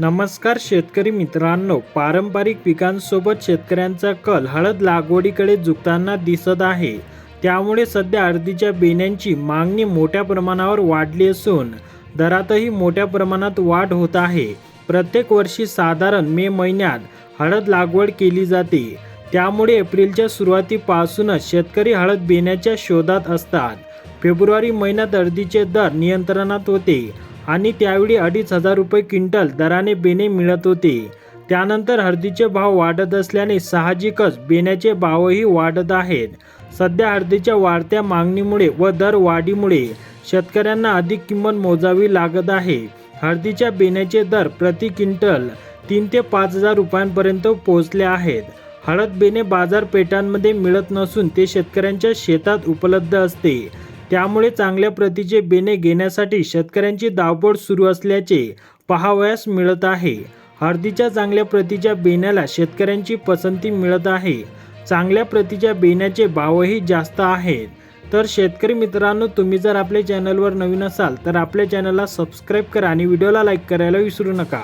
नमस्कार शेतकरी मित्रांनो पारंपरिक पिकांसोबत शेतकऱ्यांचा कल हळद लागवडीकडे झुकताना दिसत आहे. त्यामुळे सध्या हळदीच्या बेण्यांची मागणी मोठ्या प्रमाणावर वाढली असून दरातही मोठ्या प्रमाणात वाढ होत आहे. प्रत्येक वर्षी साधारण मे महिन्यात हळद लागवड केली जाते. त्यामुळे एप्रिलच्या सुरुवातीपासूनच शेतकरी हळद बेण्याच्या शोधात असतात. फेब्रुवारी महिन्यात हळदीचे दर नियंत्रणात होते. आणि त्यावेळी अडीच हजार रुपये क्विंटल दराने बेणे मिळत होते. त्यानंतर हळदीचे भाव वाढत असल्याने साहजिकच बेण्याचे भावही वाढत आहेत. सध्या हळदीच्या वाढत्या मागणीमुळे व दर वाढीमुळे शेतकऱ्यांना अधिक किंमत मोजावी लागत आहे. हळदीच्या बेण्याचे दर प्रति क्विंटल तीन ते पाच हजार रुपयांपर्यंत पोहोचले आहेत. हळद बेणे बाजारपेठांमध्ये मिळत नसून ते शेतकऱ्यांच्या शेतात उपलब्ध असते. त्यामुळे चांगल्या प्रतीचे बेणे घेण्यासाठी शेतकऱ्यांची धावपळ सुरू असल्याचे पाहावयास मिळत आहे. हळदीच्या चांगल्या प्रतीच्या बेण्याला शेतकऱ्यांची पसंती मिळत आहे. चांगल्या प्रतीच्या बेण्याचे भावही जास्त आहेत. तर शेतकरी मित्रांनो तुम्ही जर आपल्या चॅनलवर नवीन असाल तर आपल्या चॅनलला सबस्क्राईब करा आणि व्हिडिओला लाईक करायला विसरू नका.